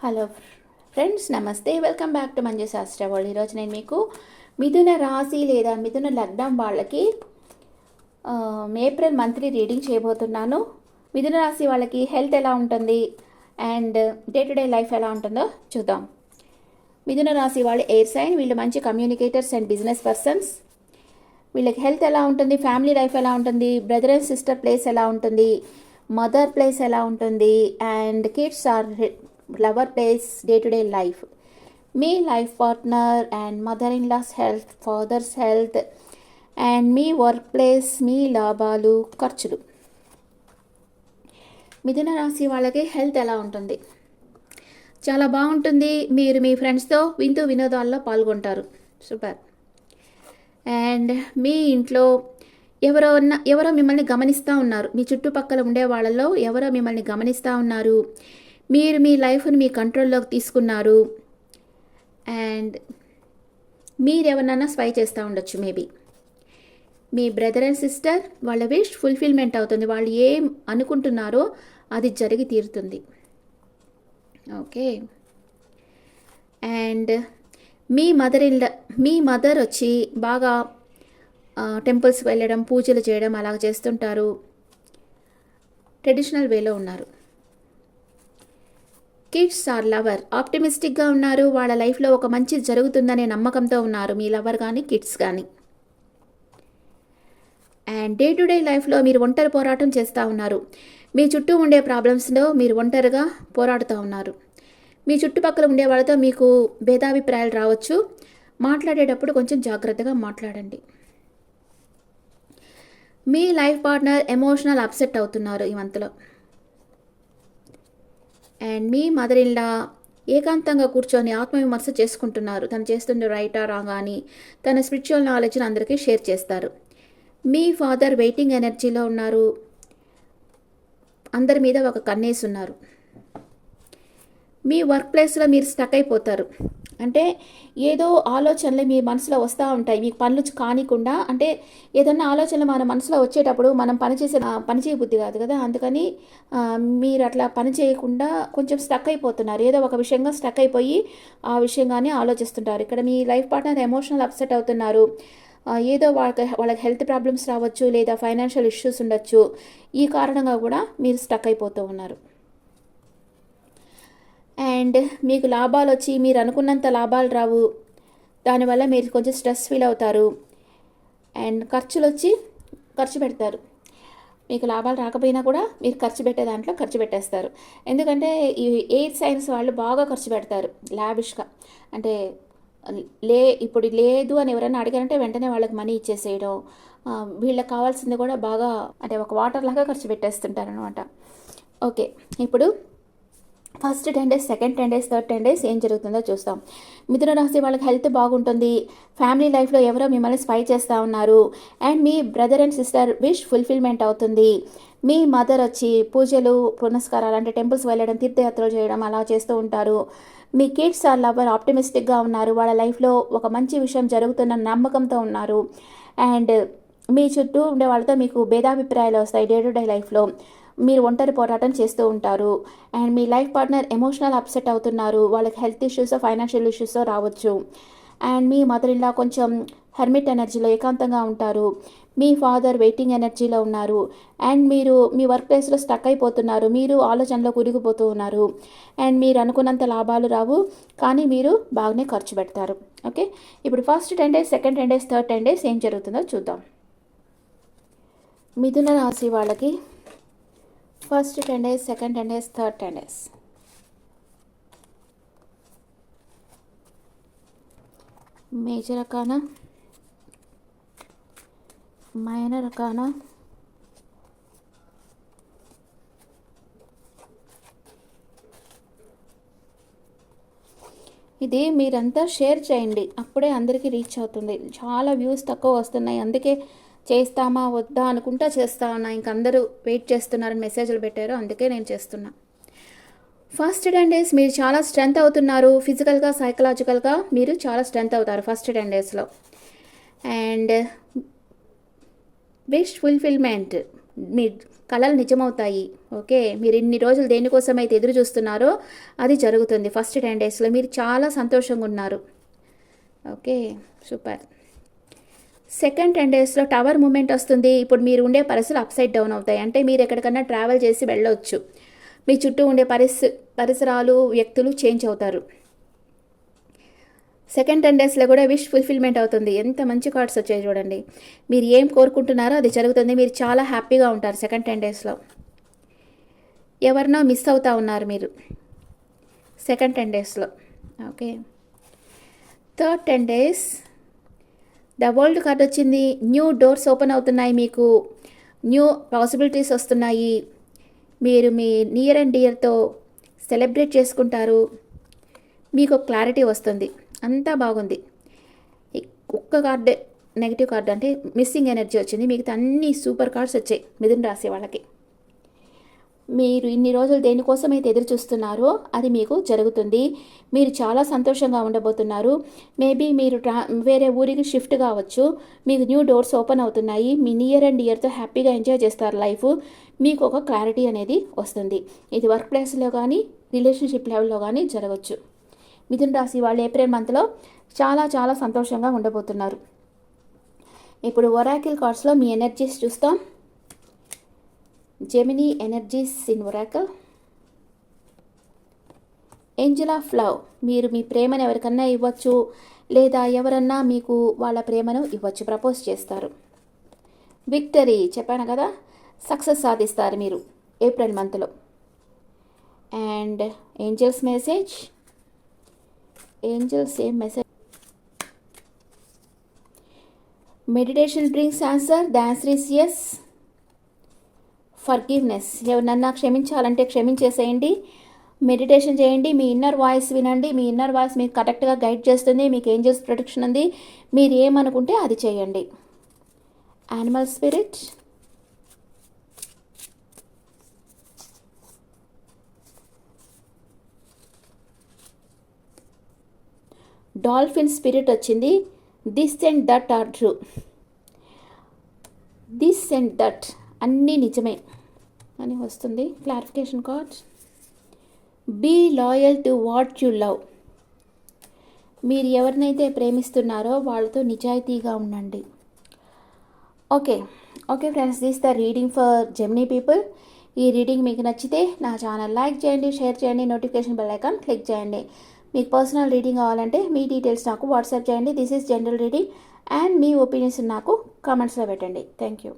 Hello friends నమస్తే. Welcome back to Manju Shastra వాళ్ళు ఈరోజు నేను మీకు మిథున రాశి లేదా మిథున లగ్నం వాళ్ళకి ఏప్రిల్ మంత్లీ రీడింగ్ చేయబోతున్నాను. మిథున రాశి వాళ్ళకి హెల్త్ ఎలా ఉంటుంది and day to day life ఎలా ఉంటుందో చూద్దాం. మిథున రాశి వాళ్ళు ఎయిర్ సైన్ వీళ్ళు మంచి కమ్యూనికేటర్స్ అండ్ బిజినెస్ పర్సన్స్. వీళ్ళకి హెల్త్ ఎలా ఉంటుంది ఫ్యామిలీ లైఫ్ ఎలా ఉంటుంది బ్రదర్ అండ్ సిస్టర్ ప్లేస్ ఎలా ఉంటుంది మదర్ ప్లేస్ ఎలా ఉంటుంది and kids or lover place day to day life me life partner and mother in laws health fathers health and me work place మీ లాభాలు ఖర్చులు. మిథున రాశి వాళ్ళకి హెల్త్ ఎలా ఉంటుంది? చాలా బాగుంటుంది. మీరు మీ ఫ్రెండ్స్తో వింతు వినోదాల్లో పాల్గొంటారు. సూపర్ అండ్ మీ ఇంట్లో ఎవరో ఉన్న- ఎవరో మిమ్మల్ని గమనిస్తూ ఉన్నారు. మీ చుట్టుపక్కల ఉండే వాళ్ళలో ఎవరో మిమ్మల్ని గమనిస్తూ ఉన్నారు. మీరు మీ లైఫ్ని మీ కంట్రోల్లోకి తీసుకున్నారు. అండ్ మీరు ఎవరినైనా స్పై చేస్తూ ఉండొచ్చు మేబీ. మీ బ్రదర్ అండ్ సిస్టర్ వాళ్ళ విష్ ఫుల్ఫిల్మెంట్ అవుతుంది. వాళ్ళు ఏం అనుకుంటున్నారో అది జరిగి తీరుతుంది. ఓకే. అండ్ మీ మదర్ ఇన్ మీ మదర్ వచ్చి బాగా టెంపుల్స్ వెళ్ళడం పూజలు చేయడం అలా చేస్తుంటారు. ట్రెడిషనల్ వేలో ఉన్నారు. Kids or lover. ఆప్టిమిస్టిక్గా ఉన్నారు. వాళ్ళ లైఫ్లో ఒక మంచి జరుగుతుందనే నమ్మకంతో ఉన్నారు. మీ లవర్ కానీ కిడ్స్ కానీ అండ్ డే టు డే లైఫ్లో మీరు ఒంటరి పోరాటం చేస్తూ ఉన్నారు. మీ చుట్టూ ఉండే ప్రాబ్లమ్స్లో మీరు ఒంటరిగా పోరాడుతూ ఉన్నారు. మీ చుట్టుపక్కల ఉండే వాళ్ళతో మీకు భేదాభిప్రాయాలు రావచ్చు. మాట్లాడేటప్పుడు కొంచెం జాగ్రత్తగా మాట్లాడండి. మీ లైఫ్ పార్ట్నర్ ఎమోషనల్ అప్సెట్ అవుతున్నారు ఈ మంత్లో. అండ్ మీ మదర్ ఇన్లా ఏకాంతంగా కూర్చొని ఆత్మవిమర్శ చేసుకుంటున్నారు. తను చేస్తున్న రైటా రాంగా అని తన స్పిరిచువల్ నాలెడ్జ్ని అందరికీ షేర్ చేస్తారు. మీ ఫాదర్ వెయిటింగ్ ఎనర్జీలో ఉన్నారు. అందరి మీద ఒక కన్నేసి ఉన్నారు. మీ వర్క్ ప్లేస్లో మీరు స్టక్ అయిపోతారు. అంటే ఏదో ఆలోచనలు మీ మనసులో వస్తూ ఉంటాయి. మీకు పనులు కానికుండా అంటే ఏదన్నా ఆలోచనలు మన మనసులో వచ్చేటప్పుడు మనం పని చేసే పని చేయబుద్ధి కాదు కదా. అందుకని మీరు అట్లా పని చేయకుండా కొంచెం స్టక్ అయిపోతున్నారు. ఏదో ఒక విషయంగా స్టక్ అయిపోయి ఆ విషయంగానే ఆలోచిస్తుంటారు. ఇక్కడ మీ లైఫ్ పార్ట్నర్ ఎమోషనల్ అప్సెట్ అవుతున్నారు. ఏదో వాళ్ళకి వాళ్ళకి హెల్త్ ప్రాబ్లమ్స్ రావచ్చు లేదా ఫైనాన్షియల్ ఇష్యూస్ ఉండొచ్చు. ఈ కారణంగా కూడా మీరు స్టక్ అయిపోతూ ఉన్నారు. అండ్ మీకు లాభాలు వచ్చి మీరు అనుకున్నంత లాభాలు రావు. దానివల్ల మీరు కొంచెం స్ట్రెస్ ఫీల్ అవుతారు. అండ్ ఖర్చులు వచ్చి ఖర్చు పెడతారు. మీకు లాభాలు రాకపోయినా కూడా మీరు ఖర్చు పెట్టే దాంట్లో ఖర్చు పెట్టేస్తారు. ఎందుకంటే ఈ ఎయిర్ సైన్స్ వాళ్ళు బాగా ఖర్చు పెడతారు లావిష్గా అంటే లే ఇప్పుడు లేదు అని ఎవరైనా అడిగారంటే వెంటనే వాళ్ళకి మనీ ఇచ్చేసేయడం వీళ్ళకి కావాల్సింది కూడా బాగా అంటే ఒక వాటర్ లాగా ఖర్చు పెట్టేస్తుంటారు అనమాట ఓకే ఇప్పుడు first ten days second ten days third ten days ఏం జరుగుతుందో చూస్తాం. మిథున రాశి వాళ్ళకి హెల్త్ బాగుంటుంది. ఫ్యామిలీ లైఫ్లో ఎవరో మిమ్మల్ని స్పై చేస్తూ ఉన్నారు. And me brother and sister wish fulfilment అవుతుంది. మీ మదర్ వచ్చి పూజలు పునస్కారాలు అంటే టెంపుల్స్ వెళ్ళడం తీర్థయాత్రలు చేయడం అలా చేస్తూ ఉంటారు. మీ కిడ్స్ ఆర్ లవర్ ఆప్టిమిస్టిక్గా ఉన్నారు. వాళ్ళ లైఫ్లో ఒక మంచి విషయం జరుగుతున్న నమ్మకంతో ఉన్నారు. అండ్ మీ చుట్టూ ఉండే వాళ్ళతో మీకు భేదాభిప్రాయాలు వస్తాయి డే టు డే లైఫ్లో. మీరు ఒంటరి పోరాటం చేస్తూ ఉంటారు. అండ్ మీ లైఫ్ పార్ట్నర్ ఎమోషనల్ అప్సెట్ అవుతున్నారు. వాళ్ళకి హెల్త్ ఇష్యూస్ ఫైనాన్షియల్ ఇష్యూస్ రావచ్చు. అండ్ మీ మదర్ ఇలా కొంచెం హెర్మిట్ ఎనర్జీలో ఏకాంతంగా ఉంటారు. మీ ఫాదర్ వెయిటింగ్ ఎనర్జీలో ఉన్నారు. అండ్ మీరు మీ వర్క్ ప్లేస్లో స్టక్ అయిపోతున్నారు. మీరు ఆలోచనలో కురిగిపోతూ ఉన్నారు. అండ్ మీరు అనుకున్నంత లాభాలు రావు. కానీ మీరు బాగానే ఖర్చు పెడతారు. ఓకే? ఇప్పుడు first ten days second ten days third ten days ఏం జరుగుతుందో చూద్దాం. మిథున రాశి వాళ్ళకి first ten days second ten days third ten days major Acana minor రకానా ఇది మీరంతా షేర్ చేయండి. అప్పుడే అందరికీ రీచ్ అవుతుంది. చాలా వ్యూస్ తక్కువ వస్తున్నాయి. అందుకే చేస్తామా వద్దా అనుకుంటా చేస్తా ఉన్నా ఇంక అందరూ వెయిట్ చేస్తున్నారని మెసేజ్లు పెట్టారు. అందుకే నేను చేస్తున్నా. ఫస్ట్ టెన్ డేస్ మీరు చాలా స్ట్రెంత్ అవుతున్నారు. ఫిజికల్గా సైకలాజికల్గా మీరు చాలా స్ట్రెంత్ అవుతారు ఫస్ట్ టెన్ డేస్లో. And wish fulfilment. మీ కళలు నిజమవుతాయి. ఓకే? మీరు ఇన్ని రోజులు దేనికోసం అయితే ఎదురు చూస్తున్నారో అది జరుగుతుంది ఫస్ట్ టెన్ డేస్లో. మీరు చాలా సంతోషంగా ఉన్నారు. ఓకే? సూపర్. సెకండ్ టెన్ డేస్లో టవర్ మూమెంట్ వస్తుంది. ఇప్పుడు మీరు ఉండే పరిస్థితులు అప్సైడ్ డౌన్ అవుతాయి. అంటే మీరు ఎక్కడికన్నా ట్రావెల్ చేసి వెళ్ళవచ్చు మీ చుట్టూ ఉండే పరిస్థి పరిసరాలు వ్యక్తులు చేంజ్ అవుతారు. సెకండ్ టెన్ డేస్లో కూడా విష్ ఫుల్ఫిల్మెంట్ అవుతుంది. ఎంత మంచి కార్డ్స్ వచ్చాయి చూడండి. మీరు ఏం కోరుకుంటున్నారో అది జరుగుతుంది. మీరు చాలా హ్యాపీగా ఉంటారు సెకండ్ టెన్ డేస్లో. ఎవరినో మిస్ అవుతూ ఉన్నారు మీరు. సెకండ్ టెన్ డేస్లో. Okay. Third ten days the world card వచ్చింది. న్యూ డోర్స్ ఓపెన్ అవుతున్నాయి మీకు. న్యూ పాసిబిలిటీస్ వస్తున్నాయి. మీరు మీ నియర్ అండ్ డియర్తో సెలబ్రేట్ చేసుకుంటారు. మీకు క్లారిటీ వస్తుంది. అంతా బాగుంది. ఒక్క కార్డు నెగిటివ్ కార్డు అంటే మిస్సింగ్ ఎనర్జీ వచ్చింది. మిగతా అన్ని సూపర్ కార్డ్స్ వచ్చాయి. మిథున్ రాసే వాళ్ళకి. మీరు ఇన్ని రోజులు దేనికోసం అయితే ఎదురు చూస్తున్నారో అది మీకు జరుగుతుంది. మీరు చాలా సంతోషంగా ఉండబోతున్నారు. మేబీ మీరు ట్రా వేరే ఊరికి షిఫ్ట్ కావచ్చు. మీకు న్యూ డోర్స్ ఓపెన్ అవుతున్నాయి. మీ నియర్ అండ్ ఇయర్తో హ్యాపీగా ఎంజాయ్ చేస్తారు లైఫ్. మీకు ఒక క్లారిటీ అనేది వస్తుంది. ఇది వర్క్ ప్లేస్లో కానీ రిలేషన్షిప్ లెవెల్లో కానీ జరగవచ్చు మిథున్ రాశి వాళ్ళు ఏప్రిల్ మంత్లో చాలా చాలా సంతోషంగా ఉండబోతున్నారు. ఇప్పుడు ఒరాకిల్ కార్డ్స్లో మీ ఎనర్జీస్ చూస్తాం. Gemini energies in oracle angel of love మీరు మీ ప్రేమను ఎవరికన్నా ఇవ్వచ్చు లేదా ఎవరన్నా మీకు వాళ్ళ ప్రేమను ఇవ్వచ్చు ప్రపోజ్ చేస్తారు. విక్టరీ చెప్పాను కదా సక్సెస్ సాధిస్తారు మీరు ఏప్రిల్ మంత్లో అండ్ ఏంజల్స్ మెసేజ్ ఏంజల్స్ ఏం message meditation brings answer the answer is is forgiveness ఎవరినన్నా క్షమించాలంటే క్షమించేసేయండి. మెడిటేషన్ చేయండి. మీ ఇన్నర్ వాయిస్ వినండి. మీ ఇన్నర్ వాయిస్ మీకు కరెక్ట్గా గైడ్ చేస్తుంది. మీకు ఏంజల్స్ ప్రొటెక్షన్ ఉంది. మీరు ఏమనుకుంటే అది చేయండి. యానిమల్ స్పిరిట్ డాల్ఫిన్ స్పిరిట్ వచ్చింది. This and that are true this and that అన్నీ నిజమే. అని వస్తుంది. Clarification card be loyal to what you love మీరు ఎవరినైతే ప్రేమిస్తున్నారో వాళ్ళతో నిజాయితీగా ఉండండి. Okay. Okay friends this the reading for Gemini people ఈ రీడింగ్ మీకు నచ్చితే నా ఛానల్ లైక్ చేయండి షేర్ చేయండి నోటిఫికేషన్ బెల్ ఐకాన్ క్లిక్ చేయండి. మీకు పర్సనల్ రీడింగ్ కావాలంటే మీ డీటెయిల్స్ నాకు వాట్సాప్ చేయండి. This is general reading and me opinions నాకు కామెంట్స్లో పెట్టండి. Thank you